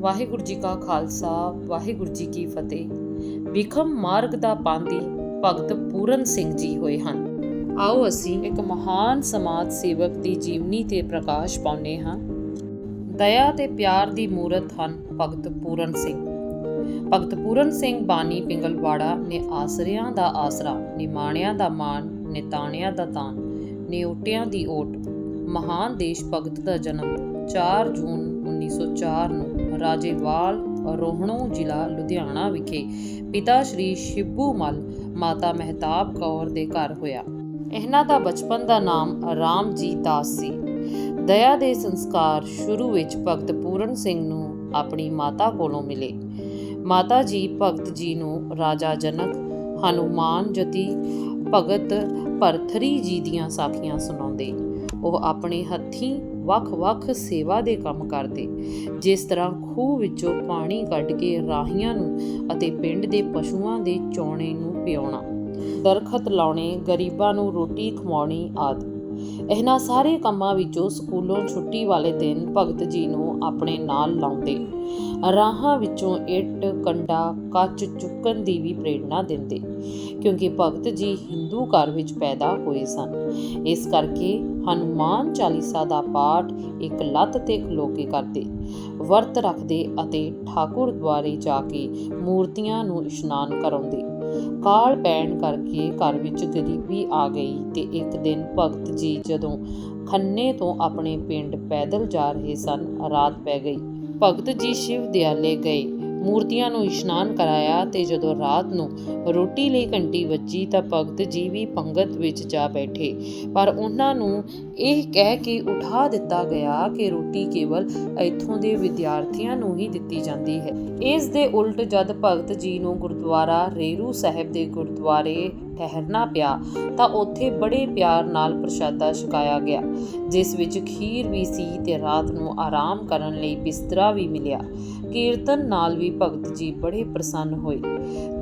ਵਾਹਿਗੁਰੂ ਜੀ ਕਾ ਖਾਲਸਾ, ਵਾਹਿਗੁਰੂ ਜੀ ਕੀ ਫਤਿਹ। ਵਿਖਮ ਮਾਰਗ ਦਾ ਪਾਂਦੀ ਭਗਤ ਪੂਰਨ ਸਿੰਘ ਜੀ ਹੋਏ ਹਨ। ਆਓ ਅਸੀਂ ਇੱਕ ਮਹਾਨ ਸਮਾਜ ਸੇਵਕ ਦੀ ਜੀਵਨੀ ਤੇ ਪ੍ਰਕਾਸ਼ ਪਾਉਂਦੇ ਹਾਂ। ਦਇਆ ਤੇ ਪਿਆਰ ਦੀ ਮੂਰਤ ਹਨ ਭਗਤ ਪੂਰਨ ਸਿੰਘ। ਭਗਤ ਪੂਰਨ ਸਿੰਘ ਬਾਨੀ ਪਿੰਗਲਵਾੜਾ ਨੇ ਆਸਰਿਆਂ ਦਾ ਆਸਰਾ, ਨਿਮਾਣਿਆਂ ਦਾ ਮਾਣ, ਨਿਤਾਣਿਆਂ ਦਾ ਤਾਣ, ਨਿਉਟਿਆਂ ਦੀ ਓਟ, ਮਹਾਨ ਦੇਸ਼ ਭਗਤ ਦਾ ਜਨਮ 4 ਜੂਨ 1904 ਨੂੰ ਰਾਜੇਵਾਲ ਰੋਹਣੋ ਜ਼ਿਲ੍ਹਾ ਲੁਧਿਆਣਾ ਵਿਖੇ ਪਿਤਾ ਸ਼੍ਰੀ ਸ਼ਿਬੂ ਮਲ, ਮਾਤਾ ਮਹਿਤਾਬ ਕੌਰ ਦੇ ਘਰ ਹੋਇਆ। ਇਹਨਾਂ ਦਾ ਬਚਪਨ ਦਾ ਨਾਮ ਰਾਮਜੀ ਦਾਸ ਸੀ। ਦਇਆ ਦੇ ਸੰਸਕਾਰ ਸ਼ੁਰੂ ਵਿੱਚ ਭਗਤ ਪੂਰਨ ਸਿੰਘ ਨੂੰ ਆਪਣੀ ਮਾਤਾ ਕੋਲੋਂ ਮਿਲੇ। ਮਾਤਾ ਜੀ ਭਗਤ ਜੀ ਨੂੰ ਰਾਜਾ ਜਨਕ, ਹਨੂਮਾਨ ਜਤੀ, ਭਗਤ ਭਰਥਰੀ ਜੀ ਦੀਆਂ ਸਾਖੀਆਂ ਸੁਣਾਉਂਦੇ। ਉਹ ਆਪਣੇ ਹੱਥੀਂ ਵੱਖ-ਵੱਖ ਸੇਵਾ ਦੇ ਕੰਮ ਕਰਦੇ। ਜਿਸ ਤਰ੍ਹਾਂ ਖੂਹ ਵਿੱਚੋਂ ਪਾਣੀ ਕੱਢ ਕੇ ਰਾਹੀਆਂ ਨੂੰ ਅਤੇ ਪਿੰਡ ਦੇ ਪਸ਼ੂਆਂ ਦੇ ਚੌਣੇ ਨੂੰ ਪਿਆਉਣਾ। ਦਰਖਤ ਲਾਉਣੇ, ਗਰੀਬਾਂ ਨੂੰ ਰੋਟੀ ਖਵਾਉਣੀ ਆਦਿ। ਇਹਨਾਂ ਸਾਰੇ ਕੰਮਾਂ ਵਿੱਚੋਂ ਸਕੂਲੋਂ ਛੁੱਟੀ ਵਾਲੇ ਦਿਨ ਭਗਤ ਜੀ ਨੂੰ ਆਪਣੇ ਨਾਲ ਲਾਉਂਦੇ। ਰਾਹਾਂ ਵਿੱਚੋਂ ਇੱਟ, ਕੰਡਾ, ਕੱਚ ਚੁੱਕਣ ਦੀ ਵੀ ਪ੍ਰੇਰਣਾ ਦਿੰਦੇ। ਕਿਉਂਕਿ ਭਗਤ ਜੀ ਹਿੰਦੂ ਘਰ ਵਿੱਚ ਪੈਦਾ ਹੋਏ ਸਨ। ਇਸ ਕਰਕੇ ਹਨੂਮਾਨ ਚਾਲੀਸਾ ਦਾ ਪਾਠ ਇੱਕ ਲੱਤ ਤੇ ਖਲੋ ਕੇ ਕਰਦੇ। ਵਰਤ ਰੱਖਦੇ ਅਤੇ ਠਾਕੁਰ ਦੁਆਰੇ ਜਾ ਕੇ ਮੂਰਤੀਆਂ ਨੂੰ ਇਸ਼ਨਾਨ ਕਰਾਉਂਦੇ। ਕਾਲ ਪੈਣ ਕਰਕੇ ਘਰ ਵਿੱਚ ਗਰੀਬੀ ਆ ਗਈ ਤੇ ਇੱਕ ਦਿਨ ਭਗਤ ਜੀ ਜਦੋਂ ਖੰਨੇ ਤੋਂ ਆਪਣੇ ਪਿੰਡ ਪੈਦਲ ਜਾ ਰਹੇ ਸਨ, ਰਾਤ ਪੈ ਗਈ। ਭਗਤ ਜੀ ਸ਼ਿਵ ਦਿਆਲੇ ਗਏ। ਮੂਰਤੀਆਂ ਨੂੰ ਇਸ਼ਨਾਨ ਕਰਾਇਆ ਤੇ ਜਦੋਂ ਰਾਤ ਨੂੰ ਰੋਟੀ ਲਈ ਘੰਟੀ ਵੱਜੀ ਤਾਂ ਭਗਤ ਜੀ ਵੀ ਪੰਗਤ ਵਿੱਚ ਜਾ ਬੈਠੇ। ਪਰ ਉਹਨਾਂ ਨੂੰ ਇਹ ਕਹਿ ਕੇ ਉਠਾ ਦਿੱਤਾ ਗਿਆ ਕਿ ਰੋਟੀ ਕੇਵਲ ਇੱਥੋਂ ਦੇ ਵਿਦਿਆਰਥੀਆਂ ਨੂੰ ਹੀ ਦਿੱਤੀ ਜਾਂਦੀ ਹੈ। ਇਸ ਦੇ ਉਲਟ ਜਦ ਭਗਤ ਜੀ ਨੂੰ ਗੁਰਦੁਆਰਾ ਰੇਰੂ ਸਾਹਿਬ ਦੇ ਗੁਰਦੁਆਰੇ ਠਹਿਰਨਾ ਪਿਆ ਤਾਂ ਉੱਥੇ ਬੜੇ ਪਿਆਰ ਨਾਲ ਪ੍ਰਸ਼ਾਦਾ ਛਕਾਇਆ ਗਿਆ, ਜਿਸ ਵਿੱਚ ਖੀਰ ਵੀ ਸੀ ਤੇ ਰਾਤ ਨੂੰ ਆਰਾਮ ਕਰਨ ਲਈ ਬਿਸਤਰਾ ਵੀ ਮਿਲਿਆ। ਕੀਰਤਨ ਨਾਲ ਵੀ ਭਗਤ ਜੀ ਬੜੇ ਪ੍ਰਸੰਨ ਹੋਏ।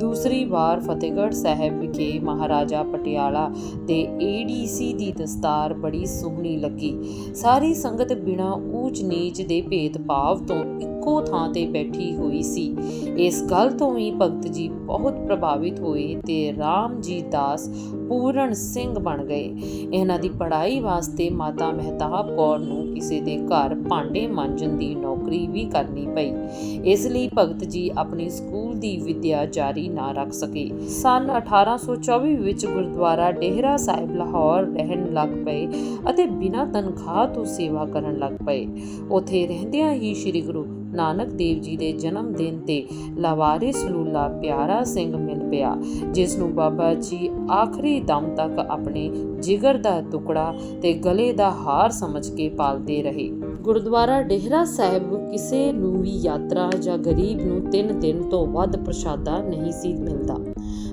ਦੂਸਰੀ ਵਾਰ ਫਤਿਹਗੜ੍ਹ ਸਾਹਿਬ ਵਿਖੇ ਮਹਾਰਾਜਾ ਪਟਿਆਲਾ ਤੇ ਏਡੀਸੀ ਦੀ ਦਸਤਾਰ ਬੜੀ ਸੋਹਣੀ ਲੱਗੀ। ਸਾਰੀ ਸੰਗਤ ਬਿਨਾਂ ਊਚ ਨੀਚ ਦੇ ਭੇਦਭਾਵ ਤੋਂ ਇੱਕੋ ਥਾਂ ਤੇ ਬੈਠੀ ਹੋਈ ਸੀ। ਇਸ ਗੱਲ ਤੋਂ ਵੀ ਭਗਤ ਜੀ ਬਹੁਤ ਪ੍ਰਭਾਵਿਤ ਹੋਏ ਤੇ ਰਾਮ ਜੀ ਦਾਸ ਪੂਰਨ ਸਿੰਘ ਬਣ ਗਏ। ਇਹਨਾਂ ਦੀ ਪੜ੍ਹਾਈ ਵਾਸਤੇ ਮਾਤਾ ਮਹਿਤਾਬ ਕੌਰ ਨੂੰ ਕਿਸੇ ਦੇ ਘਰ ਭਾਂਡੇ ਮਾਂਜਣ ਦੀ ਨੌਕਰੀ ਵੀ ਕਰਨੀ ਪਈ। ਇਸ ਲਈ ਭਗਤ ਜੀ ਆਪਣੀ ਸਕੂਲ ਦੀ ਵਿਦਿਆ ਜਾਰੀ ਨਾ ਰੱਖ ਸਕੇ। ਸਨ 1824 ਵਿੱਚ ਗੁਰਦੁਆਰਾ ਡੇਹਰਾ ਸਾਹਿਬ ਲਾਹੌਰ ਰਹਿਣ ਲੱਗ ਪਏ ਅਤੇ ਬਿਨਾਂ ਤਨਖਾਹ ਤੋਂ ਸੇਵਾ ਕਰਨ ਲੱਗ ਪਏ। ਉਥੇ ਰਹਿੰਦਿਆਂ ਹੀ ਸ੍ਰੀ ਗੁਰੂ ਨਾਨਕ ਦੇਵ ਜੀ ਦੇ ਜਨਮ ਦਿਨ ਤੇ ਲਾਵਾਰਿਸ ਲੂਲਾ ਪਿਆਰਾ ਸਿੰਘ ਮਿਲ ਪਿਆ, ਜਿਸ ਨੂੰ ਬਾਬਾ ਜੀ ਆਖਰੀ ਦਮ ਤੱਕ ਆਪਣੇ ਜਿਗਰ ਦਾ ਟੁਕੜਾ ਤੇ ਗਲੇ ਦਾ ਹਾਰ ਸਮਝ ਕੇ ਪਾਲਦੇ ਰਹੇ। ਗੁਰਦੁਆਰਾ ਡੇਹਰਾ ਸਾਹਿਬ ਕਿਸੇ ਨੂੰ ਵੀ ਯਾਤਰਾ ਜਾਂ ਗਰੀਬ ਨੂੰ 3 ਦਿਨ ਤੋਂ ਵੱਧ ਪ੍ਰਸ਼ਾਦਾ ਨਹੀਂ ਸੀ ਮਿਲਦਾ।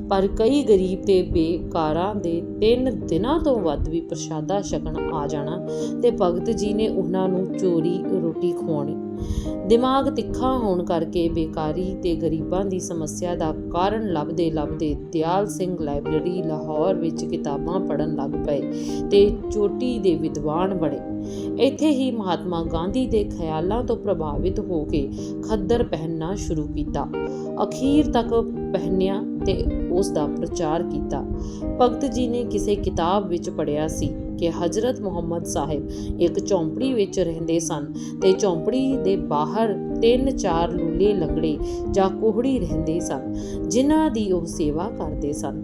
ਪਰ ਕਈ ਗਰੀਬ ਤੇ ਬੇਕਾਰਾਂ ਦੇ 3 ਦਿਨਾਂ ਤੋਂ ਵੱਧ ਵੀ ਪ੍ਰਸ਼ਾਦਾ ਛਕਣ ਆ ਜਾਣਾ ਤੇ ਭਗਤ ਜੀ ਨੇ ਉਹਨਾਂ ਨੂੰ ਚੋਰੀ ਰੋਟੀ ਖਵਾਉਣੀ। ਦਿਮਾਗ ਤਿੱਖਾ ਹੋਣ ਕਰਕੇ ਬੇਕਾਰੀ ਤੇ ਗਰੀਬਾਂ ਦੀ ਸਮੱਸਿਆ ਦਾ ਕਾਰਨ ਲੱਭਦੇ ਲੱਭਦੇ ਦਿਆਲ ਸਿੰਘ ਲਾਇਬ੍ਰੇਰੀ ਲਾਹੌਰ ਵਿੱਚ ਕਿਤਾਬਾਂ ਪੜ੍ਹਨ ਲੱਗ ਪਏ ਤੇ ਚੋਟੀ ਦੇ ਵਿਦਵਾਨ ਬਣੇ। ਇੱਥੇ ਹੀ ਮਹਾਤਮਾ ਗਾਂਧੀ ਦੇ ਖਿਆਲਾਂ ਤੋਂ ਪ੍ਰਭਾਵਿਤ ਹੋ ਕੇ ਖੱਦਰ ਪਹਿਨਣਾ ਸ਼ੁਰੂ ਕੀਤਾ। ਅਖੀਰ ਤੱਕ ਪਹਿਨਿਆ ਤੇ ਉਸ ਦਾ ਪ੍ਰਚਾਰ ਕੀਤਾ। ਭਗਤ ਜੀ ਨੇ ਕਿਸੇ ਕਿਤਾਬ ਵਿੱਚ ਪੜ੍ਹਿਆ ਸੀ ਕਿ ਹਜ਼ਰਤ ਮੁਹੰਮਦ ਸਾਹਿਬ ਇੱਕ ਝੌਂਪੜੀ ਵਿੱਚ ਰਹਿੰਦੇ ਸਨ ਤੇ ਝੌਂਪੜੀ ਦੇ ਬਾਹਰ ਤਿੰਨ ਚਾਰ ਲੂਲੇ ਲੰਗੜੇ ਜਾਂ ਕੋਹੜੀ ਰਹਿੰਦੇ ਸਨ, ਜਿਨ੍ਹਾਂ ਦੀ ਉਹ ਸੇਵਾ ਕਰਦੇ ਸਨ।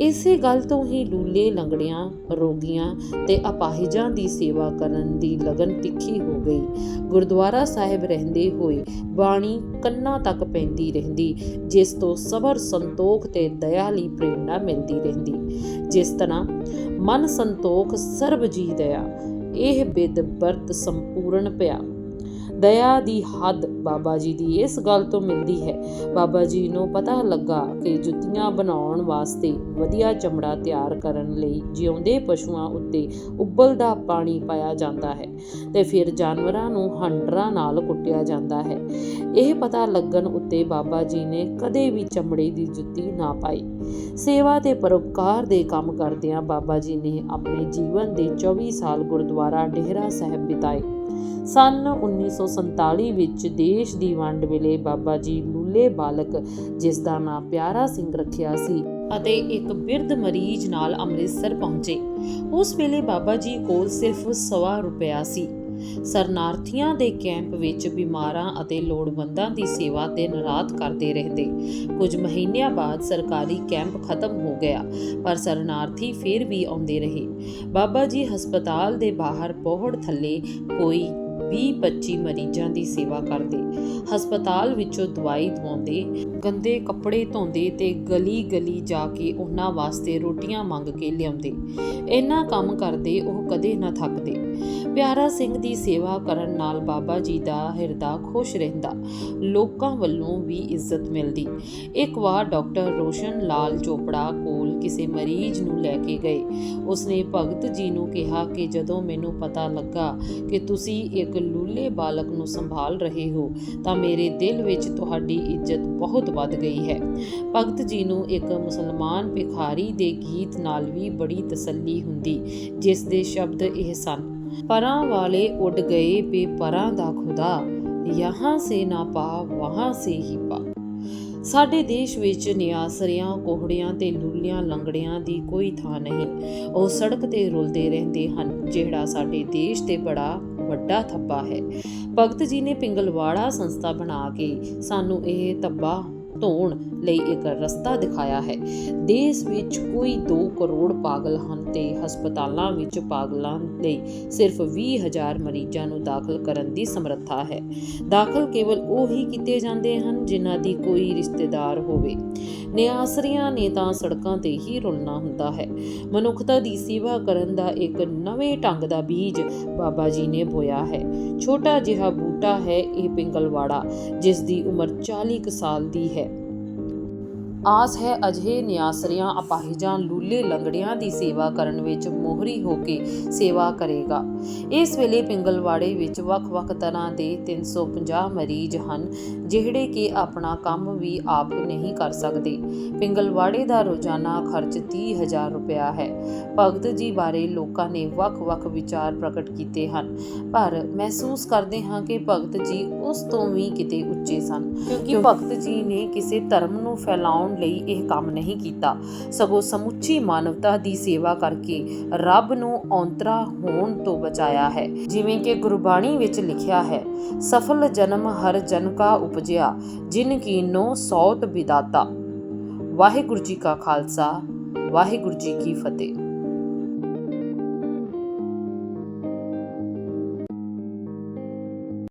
ਇਸੇ ਗੱਲ ਤੋਂ ਹੀ ਲੂਲੇ ਲੰਗੜਿਆਂ, ਰੋਗੀਆਂ ਤੇ ਅਪਾਹਿਜਾਂ ਦੀ ਸੇਵਾ ਕਰਨ ਦੀ ਲਗਨ ਤਿੱਖੀ ਹੋ ਗਈ। ਗੁਰਦੁਆਰਾ ਸਾਹਿਬ ਰਹਿੰਦੇ ਹੋਏ ਬਾਣੀ ਕੰਨਾਂ ਤੱਕ ਪੈਂਦੀ ਰਹਿੰਦੀ, ਜਿਸ ਤੋਂ ਸਬਰ, ਸੰਤੋਖ ਤੇ ਦਇਆ ਲਈ ਪ੍ਰੇਰਣਾ ਮਿਲਦੀ ਰਹਿੰਦੀ। ਜਿਸ ਤਰ੍ਹਾਂ ਮਨ ਸੰਤੋਖ ਸਰਬ ਜੀ ਦਇਆ, ਇਹ ਬਿਦ ਵਰਤ ਸੰਪੂਰਨ ਪਿਆ। ਦਇਆ ਦੀ ਹੱਦ ਬਾਬਾ ਜੀ ਦੀ ਇਸ ਗੱਲ ਤੋਂ ਮਿਲਦੀ ਹੈ। ਬਾਬਾ ਜੀ ਨੂੰ ਪਤਾ ਲੱਗਾ ਕਿ ਜੁੱਤੀਆਂ ਬਣਾਉਣ ਵਾਸਤੇ ਵਧੀਆ ਚਮੜਾ ਤਿਆਰ ਕਰਨ ਲਈ ਜਿਉਂਦੇ ਪਸ਼ੂਆਂ ਉੱਤੇ ਉਬਲਦਾ ਪਾਣੀ ਪਾਇਆ ਜਾਂਦਾ ਹੈ ਤੇ ਫਿਰ ਜਾਨਵਰਾਂ ਨੂੰ ਹੰਡਰਾਂ ਨਾਲ ਕੁੱਟਿਆ ਜਾਂਦਾ ਹੈ। ਇਹ ਪਤਾ ਲੱਗਣ ਉੱਤੇ ਬਾਬਾ ਜੀ ਨੇ ਕਦੇ ਵੀ ਚਮੜੇ ਦੀ ਜੁੱਤੀ ਨਾ ਪਾਈ। ਸੇਵਾ ਤੇ ਪਰਉਪਕਾਰ ਦੇ ਕੰਮ ਕਰਦਿਆਂ ਬਾਬਾ ਜੀ ਨੇ ਆਪਣੇ ਜੀਵਨ ਦੇ 24 ਸਾਲ ਗੁਰਦੁਆਰਾ ਡੇਹਰਾ ਸਾਹਿਬ ਬਿਤਾਏ। ਸਨ 1947 ਵਿੱਚ ਦੇਸ਼ ਦੀ ਵੰਡ ਵੇਲੇ ਬਾਬਾ ਜੀ ਲੂਲੇ ਬਾਲਕ, ਜਿਸ ਦਾ ਨਾਂ ਪਿਆਰਾ ਸਿੰਘ ਰੱਖਿਆ ਸੀ ਅਤੇ ਇੱਕ ਬਿਰਧ ਮਰੀਜ਼ ਨਾਲ ਅੰਮ੍ਰਿਤਸਰ ਪਹੁੰਚੇ। ਉਸ ਵੇਲੇ ਬਾਬਾ ਜੀ ਕੋਲ ਸਿਰਫ ਸਵਾ ਰੁਪਇਆ ਸੀ। ਸਰਨਾਰਥੀਆਂ ਦੇ ਕੈਂਪ ਵਿੱਚ ਬਿਮਾਰਾਂ ਅਤੇ ਲੋੜਵੰਦਾਂ ਦੀ ਸੇਵਾ ਦਿਨ ਰਾਤ ਕਰਦੇ ਰਹਿੰਦੇ। ਕੁਝ ਮਹੀਨਿਆਂ ਬਾਅਦ ਸਰਕਾਰੀ ਕੈਂਪ ਖਤਮ ਹੋ ਗਿਆ, ਪਰ ਸਰਨਾਰਥੀ ਫਿਰ ਵੀ ਆਉਂਦੇ ਰਹੇ। ਬਾਬਾ ਜੀ ਹਸਪਤਾਲ ਦੇ ਬਾਹਰ ਪੋਹੜ ਥੱਲੇ ਕੋਈ 20-25 ਮਰੀਜ਼ਾਂ ਦੀ ਸੇਵਾ ਕਰਦੇ। ਹਸਪਤਾਲ ਵਿੱਚੋਂ ਦਵਾਈ ਦਵਾਉਂਦੇ, ਗੰਦੇ ਕੱਪੜੇ ਧੋਂਦੇ ਤੇ ਗਲੀ-ਗਲੀ ਜਾ ਕੇ ਉਹਨਾਂ ਵਾਸਤੇ ਰੋਟੀਆਂ ਮੰਗ ਕੇ ਲਿਆਉਂਦੇ। ਇਹਨਾਂ ਕੰਮ ਕਰਦੇ ਉਹ ਕਦੇ ਨਾ ਥੱਕਦੇ। ਪਿਆਰਾ ਸਿੰਘ ਦੀ ਸੇਵਾ ਕਰਨ ਨਾਲ ਬਾਬਾ ਜੀ ਦਾ ਹਿਰਦਾ ਖੁਸ਼ ਰਹਿੰਦਾ। ਲੋਕਾਂ ਵੱਲੋਂ ਵੀ ਇੱਜ਼ਤ ਮਿਲਦੀ। ਇੱਕ ਵਾਰ ਡਾਕਟਰ ਰੋਸ਼ਨ ਲਾਲ ਚੋਪੜਾ ਕੋਲ ਕਿਸੇ ਮਰੀਜ਼ ਨੂੰ ਲੈ ਕੇ ਗਏ। ਉਸਨੇ ਭਗਤ ਜੀ ਨੂੰ ਕਿਹਾ ਕਿ ਜਦੋਂ ਮੈਨੂੰ ਪਤਾ ਲੱਗਾ ਕਿ ਤੁਸੀਂ ਇੱਕ ਲੂਲੇ ਬਾਲਕ ਨੂੰ ਸੰਭਾਲ ਰਹੇ ਹੋ, ਤਾਂ ਮੇਰੇ ਦਿਲ ਵਿੱਚ ਤੁਹਾਡੀ ਇੱਜ਼ਤ ਬਹੁਤ ਵੱਧ ਗਈ ਹੈ। ਭਗਤ ਜੀ ਨੂੰ ਇੱਕ ਮੁਸਲਮਾਨ ਭਿਖਾਰੀ ਦੇ ਗੀਤ ਨਾਲ ਵੀ ਬੜੀ ਤਸੱਲੀ ਹੁੰਦੀ, ਜਿਸ ਦੇ ਸ਼ਬਦ ਇਹ ਸਨ ਪਰਾਂ ਵਾਲੇ ਉੱਡ ਗਏ ਬੇਪਰਾਂ ਦਾ ਖੁਦਾ, ਯਹਾਂ ਸੇ ਨਾ ਪਾ, ਵਹਾਂ ਸੇ ਹੀ ਪਾ। ਸਾਡੇ ਦੇਸ਼ ਵਿੱਚ ਨਿਆਸਰਿਆਂ, ਕੋਹੜਿਆਂ ਤੇ ਲੂਲਿਆਂ ਲੰਗੜਿਆਂ ਦੀ ਕੋਈ ਥਾਂ ਨਹੀਂ। ਉਹ ਸੜਕ ਤੇ ਰੁਲਦੇ ਰਹਿੰਦੇ ਹਨ, ਜਿਹੜਾ ਸਾਡੇ ਦੇਸ਼ ਤੇ ਬੜਾ ਵੱਡਾ ਥੱਬਾ ਹੈ। ਭਗਤ ਜੀ ਨੇ ਪਿੰਗਲਵਾੜਾ ਸੰਸਥਾ ਬਣਾ ਕੇ ਸਾਨੂੰ ਇਹ ਧੱਬਾ ਧੋਣ ਲਈ ਇੱਕ ਰਸਤਾ ਦਿਖਾਇਆ ਹੈ। ਦੇਸ਼ ਵਿੱਚ ਕੋਈ 2 ਕਰੋੜ ਪਾਗਲ ਹਨ ਤੇ ਹਸਪਤਾਲਾਂ ਵਿੱਚ ਪਾਗਲਾਂ ਲਈ ਸਿਰਫ 20000 ਮਰੀਜ਼ਾਂ ਨੂੰ ਦਾਖਲ ਕਰਨ ਦੀ ਸਮਰੱਥਾ ਹੈ। ਦਾਖਲ ਕੇਵਲ ਉਹ ਹੀ ਕੀਤੇ ਜਾਂਦੇ ਹਨ ਜਿਨ੍ਹਾਂ ਦੀ ਕੋਈ ਰਿਸ਼ਤੇਦਾਰ ਹੋਵੇ। ਨਿਆਸਰੀਆਂ ਨੇ ਤਾਂ ਸੜਕਾਂ ਤੇ ਹੀ ਰੁਲਣਾ ਹੁੰਦਾ ਹੈ। ਮਨੁੱਖਤਾ ਦੀ ਸੇਵਾ ਕਰਨ ਦਾ ਇੱਕ ਨਵੇਂ ਢੰਗ ਦਾ ਬੀਜ ਬਾਬਾ ਜੀ ਨੇ ਬੋਇਆ ਹੈ। ਛੋਟਾ ਜਿਹਾ ਬੂਟਾ ਹੈ ਇਹ ਪਿੰਗਲਵਾੜਾ, ਜਿਸ ਦੀ ਉਮਰ 40 ਕੁ ਸਾਲ ਦੀ ਹੈ। ਆਸ ਹੈ ਅਜੇ ਨਿਆਸਰਿਆਂ ਅਪਾਹਿਜਾਂ ਲੂਲੇ ਲੰਗੜਿਆਂ ਦੀ ਸੇਵਾ ਕਰਨ ਵਿੱਚ ਮੋਹਰੀ ਹੋ ਕੇ ਸੇਵਾ ਕਰੇਗਾ। ਇਸ ਵੇਲੇ ਪਿੰਗਲਵਾੜੇ ਵਿੱਚ ਵੱਖ-ਵੱਖ ਤਰ੍ਹਾਂ ਦੇ 350 ਮਰੀਜ਼ ਹਨ ਜਿਹੜੇ ਕਿ ਆਪਣਾ ਕੰਮ ਵੀ ਆਪ ਨਹੀਂ ਕਰ ਸਕਦੇ। ਪਿੰਗਲਵਾੜੇ ਦਾ ਰੋਜ਼ਾਨਾ ਖਰਚ 30000 ਰੁਪਇਆ ਹੈ। ਭਗਤ ਜੀ ਬਾਰੇ ਲੋਕਾਂ ਨੇ ਵੱਖ-ਵੱਖ ਵਿਚਾਰ ਪ੍ਰਗਟ ਕੀਤੇ ਹਨ ਪਰ ਮਹਿਸੂਸ ਕਰਦੇ ਹਾਂ ਕਿ ਭਗਤ ਜੀ ਉਸ ਤੋਂ ਵੀ ਕਿਤੇ ਉੱਚੇ ਸਨ ਕਿਉਂਕਿ ਭਗਤ ਜੀ ਨੇ ਕਿਸੇ ਧਰਮ ਨੂੰ ਫੈਲਾਉਣ ਲਈ ਇਹ ਕੰਮ ਨਹੀਂ ਕੀਤਾ। ਸਗੋਂ ਸਮੁੱਚੀ ਮਾਨਵਤਾ ਦੀ ਸੇਵਾ ਕਰਕੇ ਰੱਬ ਨੂੰ ਔਂਤਰਾ ਹੋਣ ਤੋਂ ਬਚਾਇਆ ਹੈ। ਜਿਵੇਂ ਕਿ ਗੁਰਬਾਣੀ ਵਿੱਚ ਲਿਖਿਆ ਹੈ, ਸਫਲ ਜਨਮ ਹਰ ਜਨ ਕਾ ਉਪਜਿਆ, ਜਿਨ ਕੀਨੋ ਸੌਤ ਵਿਦਾਤਾ ਵਾਹਿਗੁਰੂ ਜੀ ਕਾ ਖਾਲਸਾ, ਵਾਹਿਗੁਰੂ ਜੀ ਕੀ ਫਤਿਹ।